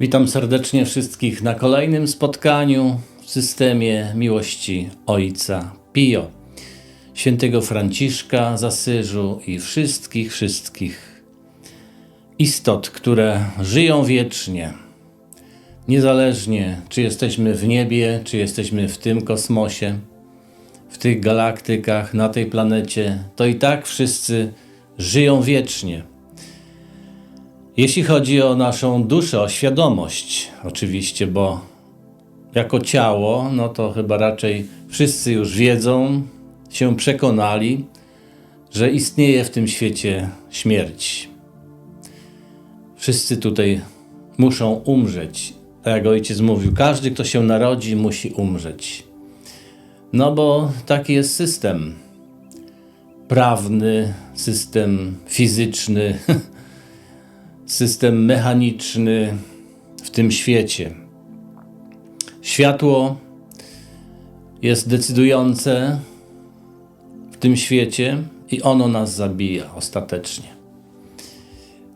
Witam serdecznie wszystkich na kolejnym spotkaniu w systemie miłości Ojca Pio, świętego Franciszka z Asyżu i wszystkich, wszystkich istot, które żyją wiecznie. Niezależnie, czy jesteśmy w niebie, czy jesteśmy w tym kosmosie, w tych galaktykach, na tej planecie, to i tak wszyscy żyją wiecznie. Jeśli chodzi o naszą duszę, o świadomość, oczywiście, bo jako ciało, no to chyba raczej wszyscy już wiedzą, się przekonali, że istnieje w tym świecie śmierć. Wszyscy tutaj muszą umrzeć. Tak jak ojciec mówił, każdy, kto się narodzi, musi umrzeć. No bo taki jest system prawny, system fizyczny, system mechaniczny w tym świecie. Światło jest decydujące w tym świecie i ono nas zabija ostatecznie.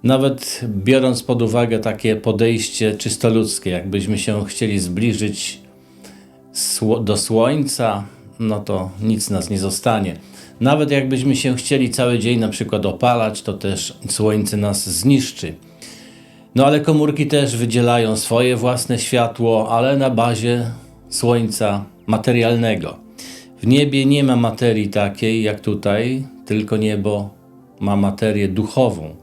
Nawet biorąc pod uwagę takie podejście czysto ludzkie, jakbyśmy się chcieli zbliżyć do Słońca, no to nic nas nie zostanie. Nawet jakbyśmy się chcieli cały dzień na przykład opalać, to też Słońce nas zniszczy. No ale komórki też wydzielają swoje własne światło, ale na bazie Słońca materialnego. W niebie nie ma materii takiej jak tutaj, tylko niebo ma materię duchową.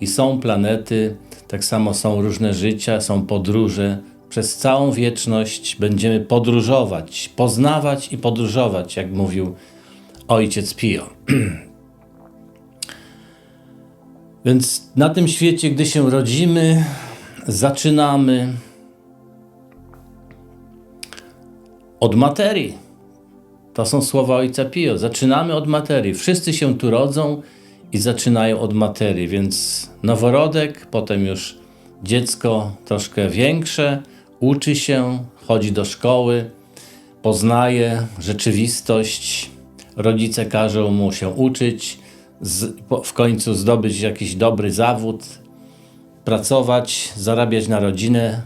I są planety, tak samo są różne życia, są podróże. Przez całą wieczność będziemy podróżować, poznawać i podróżować, jak mówił ojciec Pio. Więc na tym świecie, gdy się rodzimy, zaczynamy od materii. To są słowa ojca Pio. Zaczynamy od materii. Wszyscy się tu rodzą i zaczynają od materii, więc noworodek, potem już dziecko troszkę większe, uczy się, chodzi do szkoły, poznaje rzeczywistość. Rodzice każą mu się uczyć, z, w końcu zdobyć jakiś dobry zawód, pracować, zarabiać na rodzinę,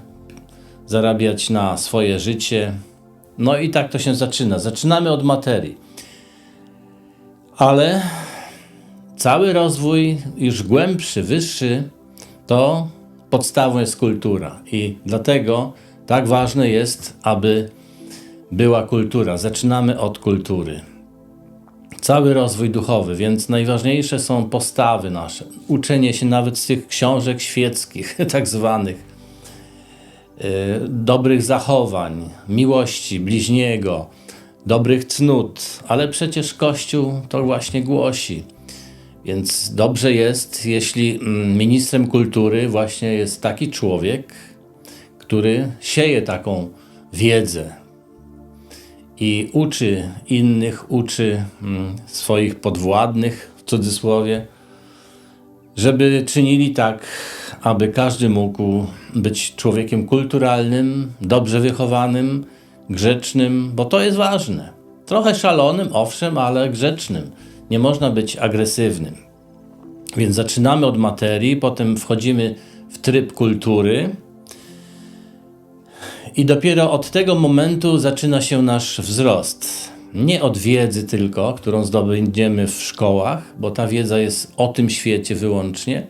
zarabiać na swoje życie. No i tak to się zaczyna. Zaczynamy od materii. Ale cały rozwój już głębszy, wyższy, to podstawą jest kultura. I dlatego tak ważne jest, aby była kultura. Zaczynamy od kultury cały rozwój duchowy, więc najważniejsze są postawy nasze, uczenie się nawet z tych książek świeckich, tak zwanych, yy, dobrych zachowań, miłości bliźniego, dobrych cnót, ale przecież Kościół to właśnie głosi. Więc dobrze jest, jeśli mm, ministrem kultury właśnie jest taki człowiek, który sieje taką wiedzę, i uczy innych, uczy mm, swoich podwładnych, w cudzysłowie, żeby czynili tak, aby każdy mógł być człowiekiem kulturalnym, dobrze wychowanym, grzecznym, bo to jest ważne. Trochę szalonym, owszem, ale grzecznym. Nie można być agresywnym. Więc zaczynamy od materii, potem wchodzimy w tryb kultury, i dopiero od tego momentu zaczyna się nasz wzrost. Nie od wiedzy tylko, którą zdobędziemy w szkołach, bo ta wiedza jest o tym świecie wyłącznie.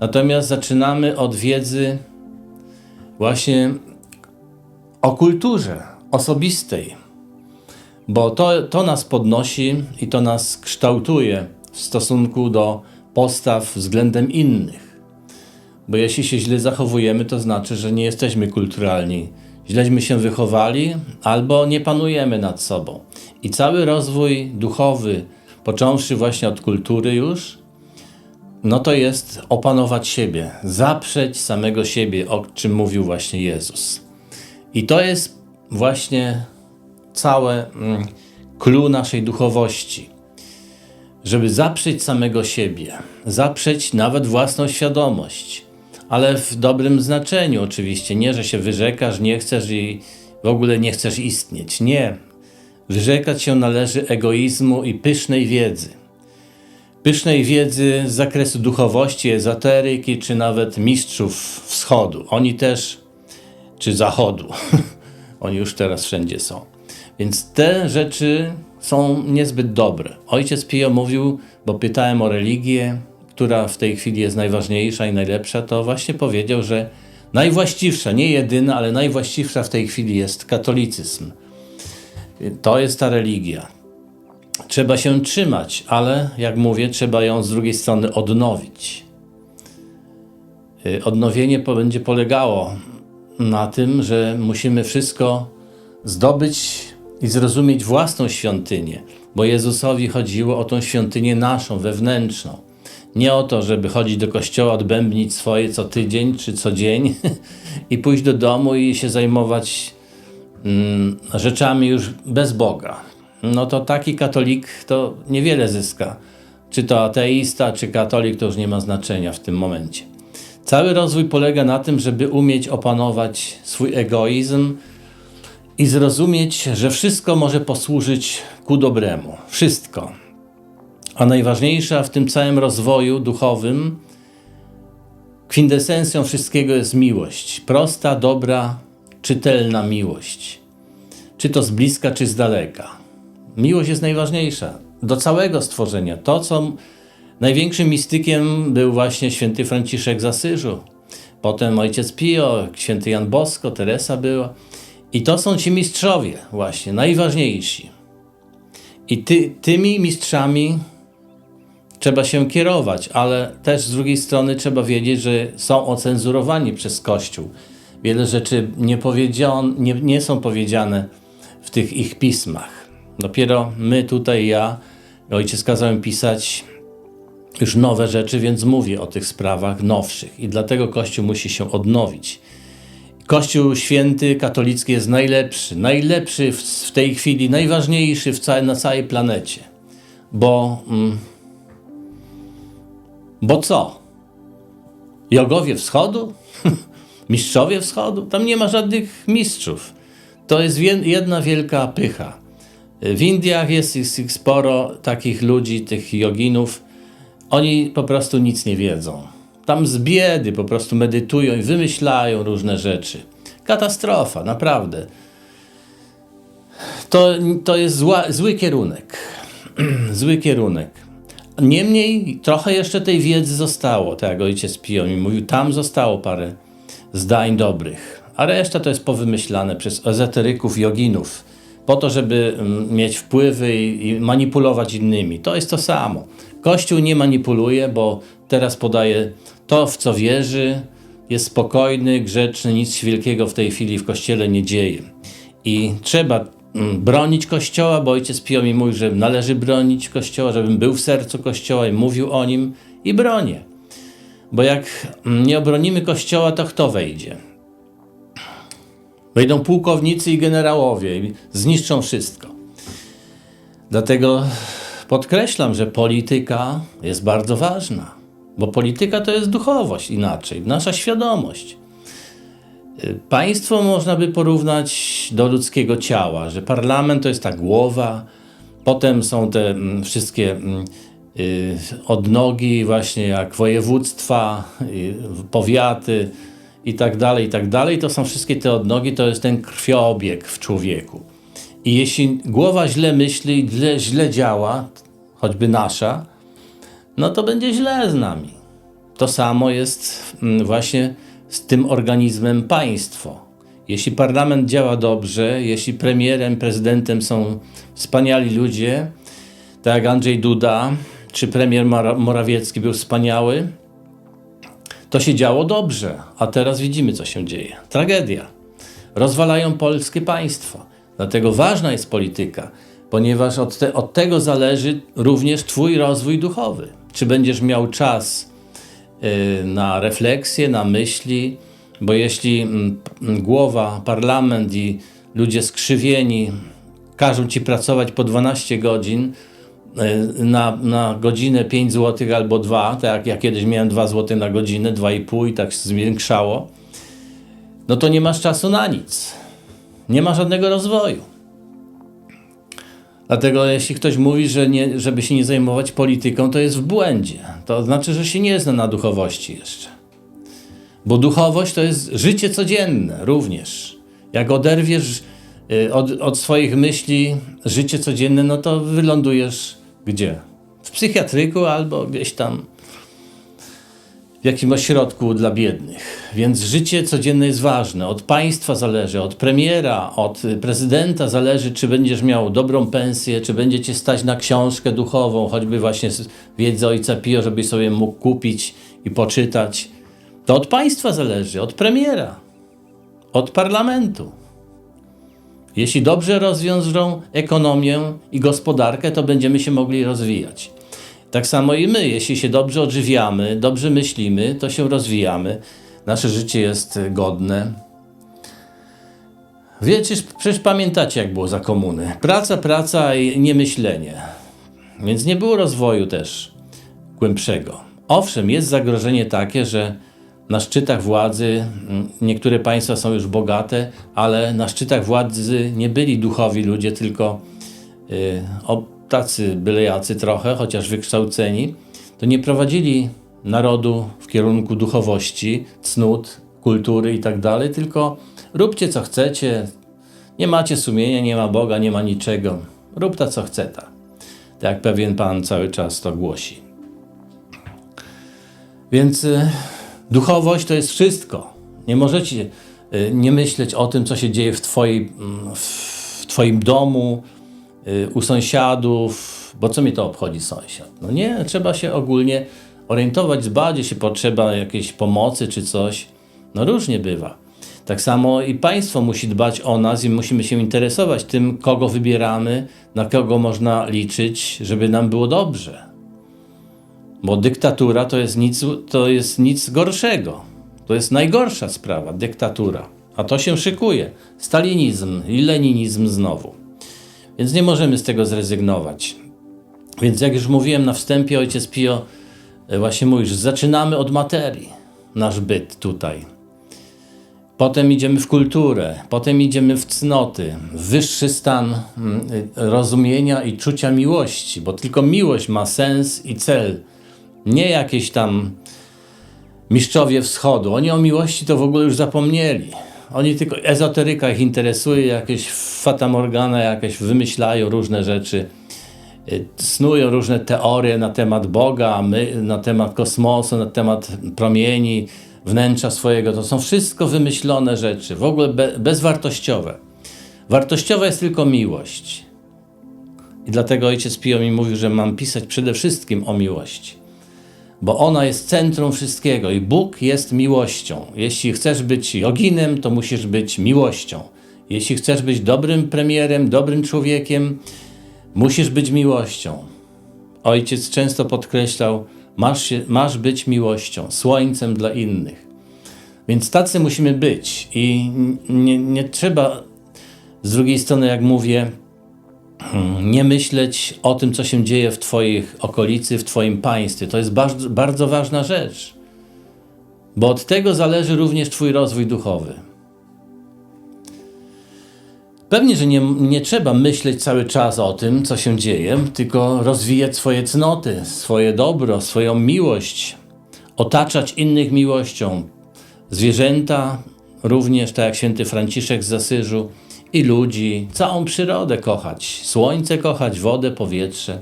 Natomiast zaczynamy od wiedzy właśnie o kulturze osobistej, bo to, to nas podnosi i to nas kształtuje w stosunku do postaw względem innych. Bo jeśli się źle zachowujemy, to znaczy, że nie jesteśmy kulturalni źleśmy się wychowali, albo nie panujemy nad sobą. I cały rozwój duchowy, począwszy właśnie od kultury już, no to jest opanować siebie, zaprzeć samego siebie, o czym mówił właśnie Jezus. I to jest właśnie całe mm, clue naszej duchowości. Żeby zaprzeć samego siebie, zaprzeć nawet własną świadomość, ale w dobrym znaczeniu oczywiście. Nie, że się wyrzekasz, nie chcesz i w ogóle nie chcesz istnieć. Nie. Wyrzekać się należy egoizmu i pysznej wiedzy. Pysznej wiedzy z zakresu duchowości, ezoteryki, czy nawet mistrzów wschodu. Oni też czy Zachodu. Oni już teraz wszędzie są. Więc te rzeczy są niezbyt dobre. Ojciec Pio mówił, bo pytałem o religię, która w tej chwili jest najważniejsza i najlepsza, to właśnie powiedział, że najwłaściwsza, nie jedyna, ale najwłaściwsza w tej chwili jest katolicyzm. To jest ta religia. Trzeba się trzymać, ale jak mówię, trzeba ją z drugiej strony odnowić. Y, odnowienie będzie polegało na tym, że musimy wszystko zdobyć i zrozumieć własną świątynię, bo Jezusowi chodziło o tą świątynię naszą, wewnętrzną. Nie o to, żeby chodzić do kościoła, odbębnić swoje co tydzień czy co dzień i pójść do domu i się zajmować mm, rzeczami już bez Boga. No to taki katolik to niewiele zyska. Czy to ateista, czy katolik, to już nie ma znaczenia w tym momencie. Cały rozwój polega na tym, żeby umieć opanować swój egoizm i zrozumieć, że wszystko może posłużyć ku dobremu. Wszystko. A najważniejsza w tym całym rozwoju duchowym, kwintesencją wszystkiego jest miłość. Prosta, dobra, czytelna miłość. Czy to z bliska, czy z daleka. Miłość jest najważniejsza do całego stworzenia. To, co największym mistykiem był właśnie święty Franciszek z Asyżu. Potem ojciec Pio, święty Jan Bosko, Teresa była. I to są ci mistrzowie właśnie, najważniejsi. I ty, tymi mistrzami trzeba się kierować, ale też z drugiej strony trzeba wiedzieć, że są ocenzurowani przez Kościół. Wiele rzeczy nie, nie, nie są powiedziane w tych ich pismach. Dopiero my tutaj, ja, ojciec kazałem pisać już nowe rzeczy, więc mówię o tych sprawach nowszych i dlatego Kościół musi się odnowić. Kościół święty katolicki jest najlepszy, najlepszy w, w tej chwili, najważniejszy w na całej planecie. Bo, mm, bo co? Jogowie wschodu? Mistrzowie wschodu? Tam nie ma żadnych mistrzów. To jest jedna wielka pycha. W Indiach jest, ich sporo takich ludzi, tych joginów. Oni po prostu nic nie wiedzą. Tam z biedy po prostu medytują i wymyślają różne rzeczy. Katastrofa, naprawdę. To, to jest zła, zły kierunek. zły kierunek. Niemniej trochę jeszcze tej wiedzy zostało, tak jak ojciec Pio mi mówił, tam zostało parę zdań dobrych, a reszta to jest powymyślane przez ezoteryków, joginów, po to, żeby mm, mieć wpływy i manipulować innymi. To jest to samo. Kościół nie manipuluje, bo teraz podaje to, w co wierzy, jest spokojny, grzeczny, nic wielkiego w tej chwili w kościele nie dzieje. I trzeba bronić kościoła, bo ojciec Pio mi mówi, że należy bronić kościoła, żebym był w sercu kościoła i mówił o nim i bronię. Bo jak mm, nie obronimy kościoła, to kto wejdzie? Wejdą pułkownicy i generałowie i zniszczą wszystko. Dlatego podkreślam, że polityka jest bardzo ważna. Bo polityka to jest duchowość inaczej, nasza świadomość. Państwo można by porównać do ludzkiego ciała, że parlament to jest ta głowa, potem są te mm, wszystkie mm, y, odnogi, właśnie jak województwa, y, powiaty i tak dalej, i tak dalej. To są wszystkie te odnogi, to jest ten krwiobieg w człowieku. I jeśli głowa źle myśli, źle, źle działa, choćby nasza, no to będzie źle z nami. To samo jest mm, właśnie z tym organizmem państwo. Jeśli parlament działa dobrze, jeśli premierem, prezydentem są wspaniali ludzie, tak jak Andrzej Duda czy premier Morawiecki był wspaniały, to się działo dobrze, a teraz widzimy, co się dzieje. Tragedia. Rozwalają polskie państwo. Dlatego ważna jest polityka, ponieważ od, te, od tego zależy również Twój rozwój duchowy czy będziesz miał czas na refleksję, na myśli, bo jeśli mm, głowa, parlament i ludzie skrzywieni każą ci pracować po 12 godzin, y, na, na godzinę 5 zł albo 2, tak ja kiedyś miałem 2 zł na godzinę, 2,5 i tak się zwiększało, no to nie masz czasu na nic. Nie ma żadnego rozwoju. Dlatego jeśli ktoś mówi, że nie, żeby się nie zajmować polityką, to jest w błędzie. To znaczy, że się nie zna na duchowości jeszcze. Bo duchowość to jest życie codzienne również. Jak oderwiesz y, od, od swoich myśli życie codzienne, no to wylądujesz gdzie? W psychiatryku albo gdzieś tam w jakimś ośrodku dla biednych. Więc życie codzienne jest ważne. Od państwa zależy, od premiera, od prezydenta zależy, czy będziesz miał dobrą pensję, czy będzie cię stać na książkę duchową, choćby właśnie z wiedzy Ojca Pio, żebyś sobie mógł kupić i poczytać. To od państwa zależy, od premiera, od parlamentu. Jeśli dobrze rozwiążą ekonomię i gospodarkę, to będziemy się mogli rozwijać. Tak samo i my, jeśli się dobrze odżywiamy, dobrze myślimy, to się rozwijamy. Nasze życie jest godne. Wiecie, przecież pamiętacie, jak było za komuny. Praca, praca i niemyślenie. Więc nie było rozwoju też głębszego. Owszem, jest zagrożenie takie, że na szczytach władzy, mm, niektóre państwa są już bogate, ale na szczytach władzy nie byli duchowi ludzie, tylko y, tacy byle jacy trochę, chociaż wykształceni, to nie prowadzili narodu w kierunku duchowości, cnót, kultury i tak tylko róbcie co chcecie, nie macie sumienia, nie ma Boga, nie ma niczego. Rób ta co chce ta. Tak jak pewien pan cały czas to głosi. Więc y, duchowość to jest wszystko. Nie możecie y, nie myśleć o tym, co się dzieje w, twojej, mm, w Twoim domu, u sąsiadów, bo co mi to obchodzi sąsiad? No nie, trzeba się ogólnie orientować, zbadać, jeśli potrzeba jakiejś pomocy czy coś. No różnie bywa. Tak samo i państwo musi dbać o nas i musimy się interesować tym, kogo wybieramy, na kogo można liczyć, żeby nam było dobrze. Bo dyktatura to jest nic, to jest nic gorszego. To jest najgorsza sprawa, dyktatura. A to się szykuje. Stalinizm i leninizm znowu. Więc nie możemy z tego zrezygnować. Więc jak już mówiłem na wstępie, ojciec Pio e, właśnie mówi, że zaczynamy od materii, nasz byt tutaj. Potem idziemy w kulturę, potem idziemy w cnoty, w wyższy stan mm, rozumienia i czucia miłości, bo tylko miłość ma sens i cel. Nie jakieś tam mistrzowie wschodu. Oni o miłości to w ogóle już zapomnieli. Oni tylko ezoteryka ich interesuje, jakieś fatamorgana jakieś wymyślają różne rzeczy Y, snują różne teorie na temat Boga, my, na temat kosmosu, na temat promieni, wnętrza swojego. To są wszystko wymyślone rzeczy, w ogóle be, bezwartościowe. Wartościowa jest tylko miłość. I dlatego ojciec Pio mi mówił, że mam pisać przede wszystkim o miłości. Bo ona jest centrum wszystkiego i Bóg jest miłością. Jeśli chcesz być joginem, to musisz być miłością. Jeśli chcesz być dobrym premierem, dobrym człowiekiem, Musisz być miłością. Ojciec często podkreślał, masz, się, masz być miłością, słońcem dla innych. Więc tacy musimy być i nie, nie trzeba z drugiej strony, jak mówię, nie myśleć o tym, co się dzieje w Twoich okolicy, w Twoim państwie. To jest bardzo, bardzo ważna rzecz, bo od tego zależy również Twój rozwój duchowy. Pewnie, że nie, nie trzeba myśleć cały czas o tym, co się dzieje, tylko rozwijać swoje cnoty, swoje dobro, swoją miłość, otaczać innych miłością. Zwierzęta, również tak jak święty Franciszek z Asyżu, i ludzi, całą przyrodę kochać, słońce kochać, wodę, powietrze.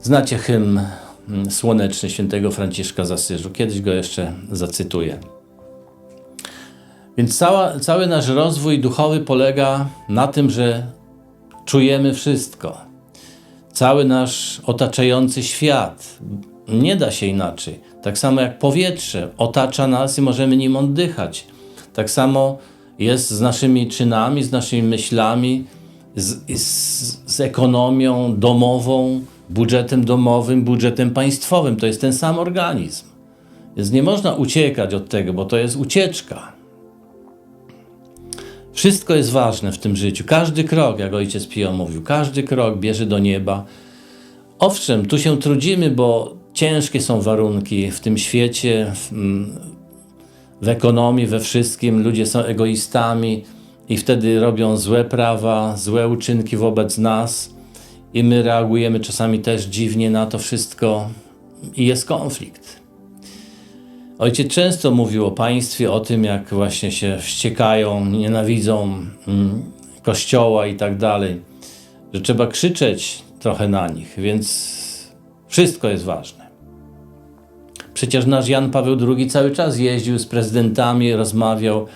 Znacie hymn mm, słoneczny świętego Franciszka z Asyżu. Kiedyś go jeszcze zacytuję. Więc cała, cały nasz rozwój duchowy polega na tym, że czujemy wszystko. Cały nasz otaczający świat. Nie da się inaczej. Tak samo jak powietrze otacza nas i możemy nim oddychać. Tak samo jest z naszymi czynami, z naszymi myślami, z, z, z ekonomią domową, budżetem domowym, budżetem państwowym. To jest ten sam organizm. Więc nie można uciekać od tego, bo to jest ucieczka. Wszystko jest ważne w tym życiu. Każdy krok, jak ojciec Pio mówił, każdy krok bierze do nieba. Owszem, tu się trudzimy, bo ciężkie są warunki w tym świecie, w, ekonomii, we wszystkim. Ludzie są egoistami i wtedy robią złe prawa, złe uczynki wobec nas i my reagujemy czasami też dziwnie na to wszystko i jest konflikt. Ojciec często mówił o państwie, o tym, jak właśnie się wściekają, nienawidzą mm, kościoła i tak dalej, że trzeba krzyczeć trochę na nich, więc wszystko jest ważne. Przecież nasz Jan Paweł II cały czas jeździł z prezydentami, rozmawiał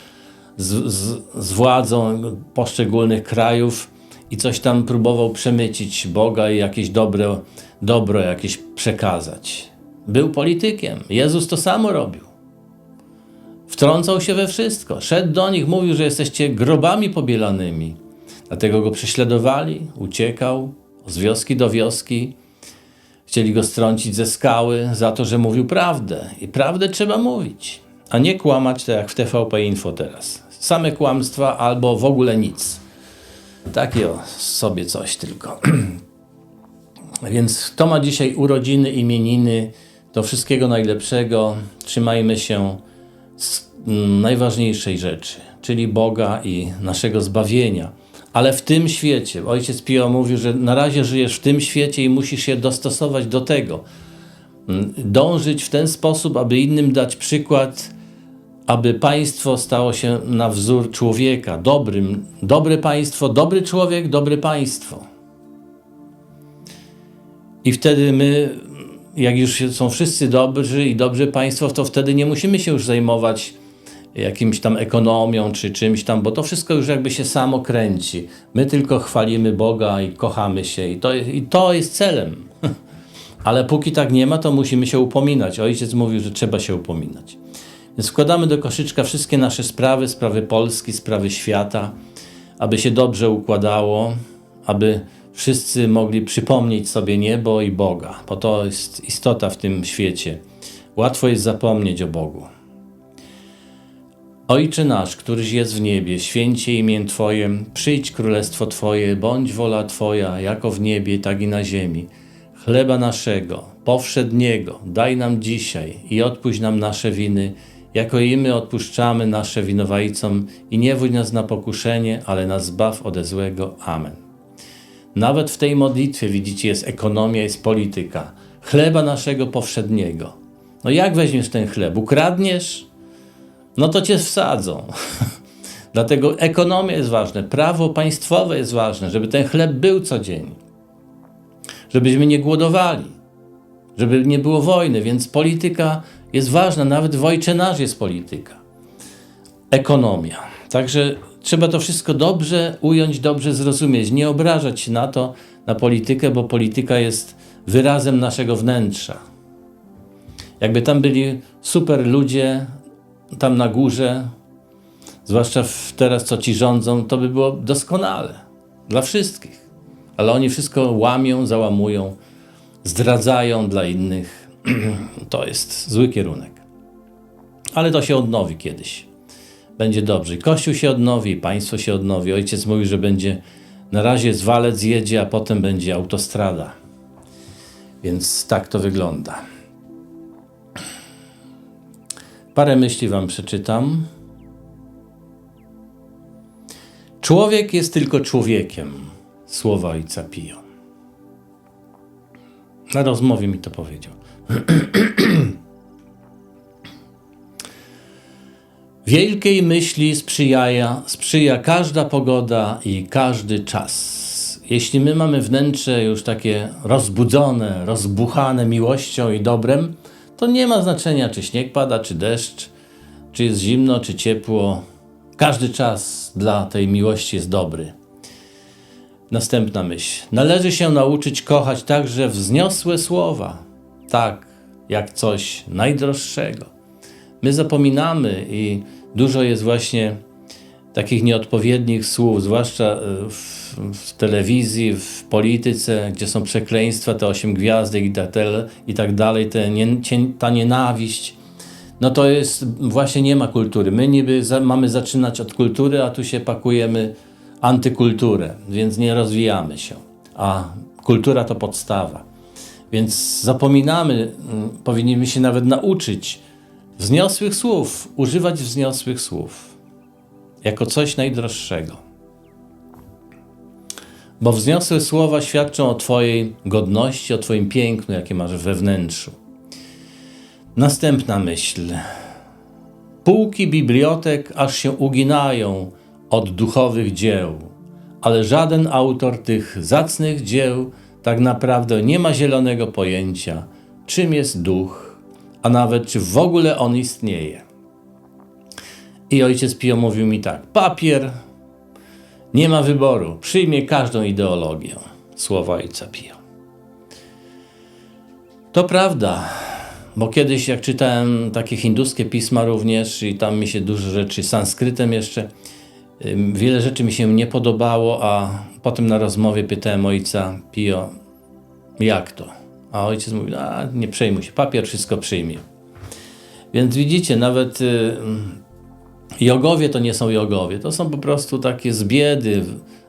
z, z, z władzą poszczególnych krajów i coś tam próbował przemycić Boga i jakieś dobro, dobro jakieś przekazać. Był politykiem. Jezus to samo robił. Wtrącał się we wszystko. Szedł do nich, mówił, że jesteście grobami pobielanymi. Dlatego go prześladowali, uciekał z wioski do wioski. Chcieli go strącić ze skały za to, że mówił prawdę. I prawdę trzeba mówić, a nie kłamać tak jak w TVP Info teraz. Same kłamstwa albo w ogóle nic. Takie o sobie coś tylko. Więc kto ma dzisiaj urodziny, imieniny, to wszystkiego najlepszego. Trzymajmy się mm, najważniejszej rzeczy, czyli Boga i naszego zbawienia. Ale w tym świecie, ojciec Pio mówił, że na razie żyjesz w tym świecie i musisz się dostosować do tego. Mm, Dążyć w ten sposób, aby innym dać przykład, aby państwo stało się na wzór człowieka, dobrym. Dobre państwo, dobry człowiek, dobre państwo. I wtedy my, jak już są wszyscy dobrzy i dobrze państwo, to wtedy nie musimy się już zajmować jakimś tam ekonomią czy czymś tam, bo to wszystko już jakby się samo kręci. My tylko chwalimy Boga i kochamy się i to, i to jest celem. Ale póki tak nie ma, to musimy się upominać. Ojciec mówił, że trzeba się upominać. Więc wkładamy do koszyczka wszystkie nasze sprawy, sprawy Polski, sprawy świata, aby się dobrze układało, aby wszyscy mogli przypomnieć sobie niebo i Boga, bo to jest istota w tym świecie. Łatwo jest zapomnieć o Bogu. Ojcze nasz, któryś jest w niebie, święcie imię Twoje, przyjdź królestwo Twoje, bądź wola Twoja, jako w niebie, tak i na ziemi. Chleba naszego, powszedniego, daj nam dzisiaj i odpuść nam nasze winy, jako i my odpuszczamy nasze winowajcom i nie wódź nas na pokuszenie, ale nas zbaw ode złego. Amen. Nawet w tej modlitwie, widzicie, jest ekonomia, jest polityka. Chleba naszego powszedniego. No jak weźmiesz ten chleb? Ukradniesz? No to cię wsadzą. Dlatego ekonomia jest ważna, prawo państwowe jest ważne, żeby ten chleb był codziennie. Żebyśmy nie głodowali, żeby nie było wojny, więc polityka jest ważna, nawet w jest polityka. Ekonomia. Także trzeba to wszystko dobrze ująć, dobrze zrozumieć, nie obrażać się na to, na politykę, bo polityka jest wyrazem naszego wnętrza. Jakby tam byli super ludzie, tam na górze, zwłaszcza teraz, co ci rządzą, to by było doskonale dla wszystkich. Ale oni wszystko łamią, załamują, zdradzają dla innych. to jest zły kierunek. Ale to się odnowi kiedyś. Będzie dobrze. Kościół się odnowi, państwo się odnowi. Ojciec mówi, że będzie na razie zwalec jedzie, a potem będzie autostrada. Więc tak to wygląda. Parę myśli Wam przeczytam. Człowiek jest tylko człowiekiem. Słowa Ojca Pio. Na rozmowie mi to powiedział. Wielkiej myśli sprzyja, sprzyja każda pogoda i każdy czas. Jeśli my mamy wnętrze już takie rozbudzone, rozbuchane miłością i dobrem, to nie ma znaczenia, czy śnieg pada, czy deszcz, czy jest zimno, czy ciepło. Każdy czas dla tej miłości jest dobry. Następna myśl. Należy się nauczyć kochać także wzniosłe słowa, tak jak coś najdroższego. My zapominamy i dużo jest właśnie takich nieodpowiednich słów, zwłaszcza e, w, telewizji, w polityce, gdzie są przekleństwa, te osiem gwiazdek i tak, i tak dalej, te nie, ta nienawiść. No to jest, właśnie nie ma kultury. My niby za, mamy zaczynać od kultury, a tu się pakujemy antykulturę, więc nie rozwijamy się. A kultura to podstawa. Więc zapominamy, mm, powinniśmy się nawet nauczyć wzniosłych słów, używać wzniosłych słów jako coś najdroższego. Bo wzniosłe słowa świadczą o Twojej godności, o Twoim pięknu, jakie masz we wnętrzu. Następna myśl. Półki bibliotek aż się uginają od duchowych dzieł, ale żaden autor tych zacnych dzieł tak naprawdę nie ma zielonego pojęcia, czym jest duch, a nawet czy w ogóle on istnieje. I ojciec Pio mówił mi tak: papier nie ma wyboru, przyjmie każdą ideologię. Słowa ojca Pio. To prawda, bo kiedyś jak czytałem takie hinduskie pisma również i tam mi się dużo rzeczy, sanskrytem jeszcze, wiele rzeczy mi się nie podobało, a potem na rozmowie pytałem ojca Pio, jak to? A ojciec mówi, a nie przejmuj się, papier wszystko przyjmie. Więc widzicie, nawet jogowie to nie są jogowie, to są po prostu takie z biedy,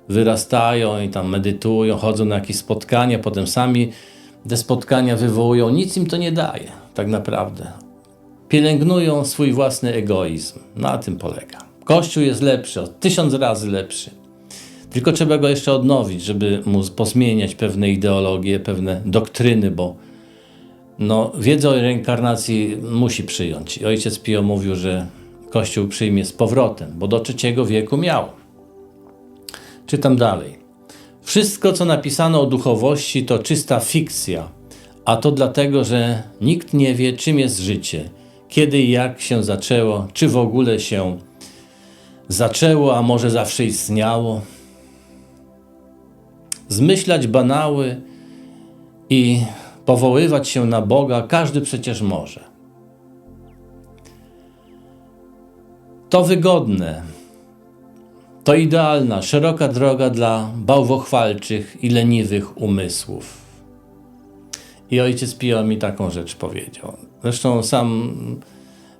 wyrastają i tam medytują, chodzą na jakieś spotkania, potem sami te spotkania wywołują, nic im to nie daje, tak naprawdę. Pielęgnują swój własny egoizm. Na tym polega. Kościół jest lepszy, tysiąc razy lepszy. Tylko trzeba go jeszcze odnowić, żeby mu pozmieniać pewne ideologie, pewne doktryny, bo no, wiedzę o reinkarnacji musi przyjąć. I ojciec Pio mówił, że Kościół przyjmie z powrotem, bo do trzeciego wieku miał. Czytam dalej. Wszystko, co napisano o duchowości, to czysta fikcja, a to dlatego, że nikt nie wie, czym jest życie, kiedy i jak się zaczęło, czy w ogóle się zaczęło, a może zawsze istniało. Zmyślać banały i powoływać się na Boga każdy przecież może. To wygodne, to idealna, szeroka droga dla bałwochwalczych i leniwych umysłów. I ojciec Pio mi taką rzecz powiedział. Zresztą sam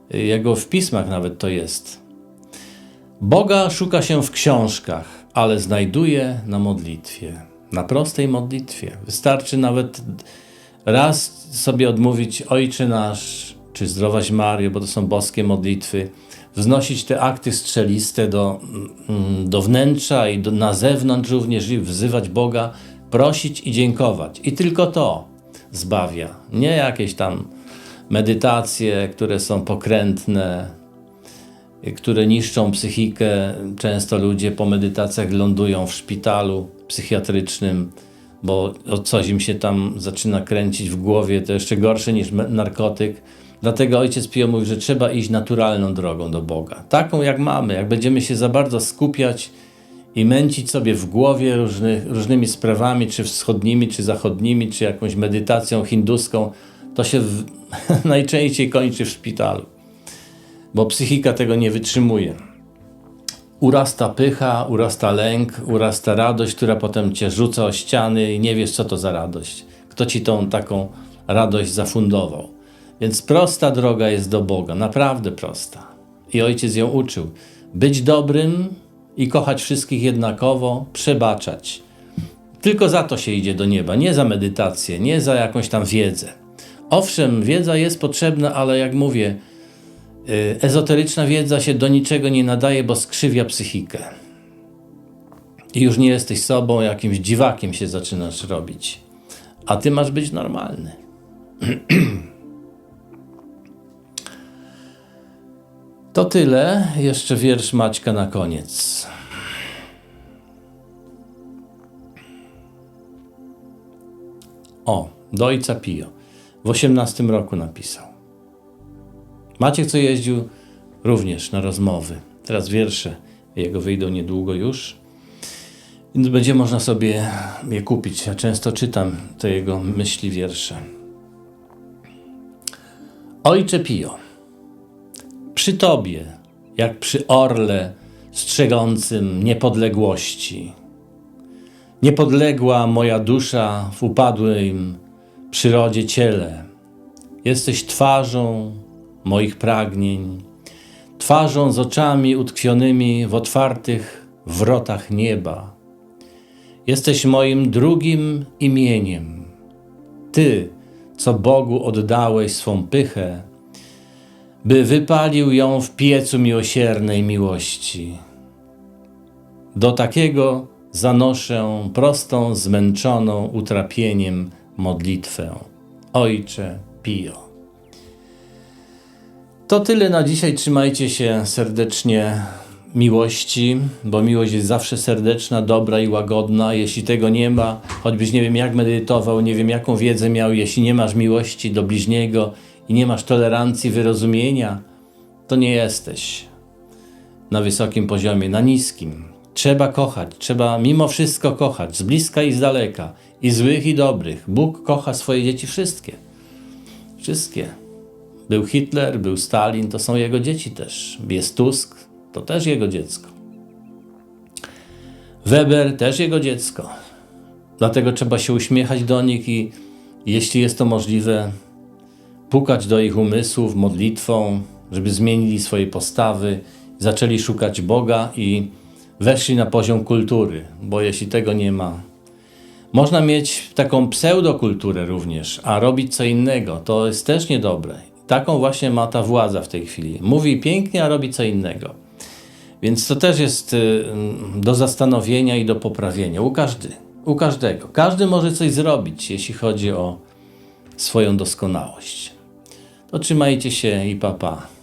jego w pismach nawet to jest. Boga szuka się w książkach, ale znajduje na modlitwie, na prostej modlitwie. Wystarczy nawet raz sobie odmówić Ojcze Nasz, czy Zdrowaś Mario, bo to są boskie modlitwy, wznosić te akty strzeliste do, mm, do wnętrza i do, na zewnątrz również i wzywać Boga, prosić i dziękować. I tylko to zbawia. Nie jakieś tam medytacje, które są pokrętne, które niszczą psychikę. Często ludzie po medytacjach lądują w szpitalu psychiatrycznym, bo coś im się tam zaczyna kręcić w głowie. To jeszcze gorsze niż narkotyk Dlatego ojciec Pio mówi, że trzeba iść naturalną drogą do Boga. Taką jak mamy. Jak będziemy się za bardzo skupiać i męcić sobie w głowie różny, różnymi sprawami, czy wschodnimi, czy zachodnimi, czy jakąś medytacją hinduską, to się w, najczęściej kończy w szpitalu. Bo psychika tego nie wytrzymuje. Urasta pycha, urasta lęk, urasta radość, która potem cię rzuca o ściany i nie wiesz, co to za radość. Kto ci tą taką radość zafundował. Więc prosta droga jest do Boga, naprawdę prosta. I ojciec ją uczył. Być dobrym i kochać wszystkich jednakowo, przebaczać. Tylko za to się idzie do nieba, nie za medytację, nie za jakąś tam wiedzę. Owszem, wiedza jest potrzebna, ale jak mówię, y, ezoteryczna wiedza się do niczego nie nadaje, bo skrzywia psychikę. I już nie jesteś sobą, jakimś dziwakiem się zaczynasz robić. A ty masz być normalny. To tyle. Jeszcze wiersz Maćka na koniec. O, do ojca Pio. W osiemnastym roku napisał. Maciek, co jeździł również na rozmowy. Teraz wiersze jego wyjdą niedługo już. Więc będzie można sobie je kupić. Ja często czytam te jego myśli, wiersze. Ojcze Pio przy Tobie, jak przy orle strzegącym niepodległości. Niepodległa moja dusza w upadłym przyrodzie ciele. Jesteś twarzą moich pragnień, twarzą z oczami utkwionymi w otwartych wrotach nieba. Jesteś moim drugim imieniem. Ty, co Bogu oddałeś swą pychę, by wypalił ją w piecu miłosiernej miłości. Do takiego zanoszę prostą, zmęczoną utrapieniem modlitwę. Ojcze Pio. To tyle na dzisiaj. Trzymajcie się serdecznie miłości, bo miłość jest zawsze serdeczna, dobra i łagodna. Jeśli tego nie ma, choćbyś nie wiem jak medytował, nie wiem jaką wiedzę miał, jeśli nie masz miłości do bliźniego i nie masz tolerancji, wyrozumienia, to nie jesteś na wysokim poziomie, na niskim. Trzeba kochać, trzeba mimo wszystko kochać, z bliska i z daleka, i złych, i dobrych. Bóg kocha swoje dzieci wszystkie. Wszystkie. Był Hitler, był Stalin, to są jego dzieci też. Jest Tusk, to też jego dziecko. Weber, też jego dziecko. Dlatego trzeba się uśmiechać do nich i jeśli jest to możliwe, pukać do ich umysłów modlitwą, żeby zmienili swoje postawy, zaczęli szukać Boga i weszli na poziom kultury, bo jeśli tego nie ma, można mieć taką pseudokulturę również, a robić co innego, to jest też niedobre. Taką właśnie ma ta władza w tej chwili. Mówi pięknie, a robi co innego. Więc to też jest y, do zastanowienia i do poprawienia u, każdy, u każdego. Każdy może coś zrobić, jeśli chodzi o swoją doskonałość. To trzymajcie się i papa. Pa.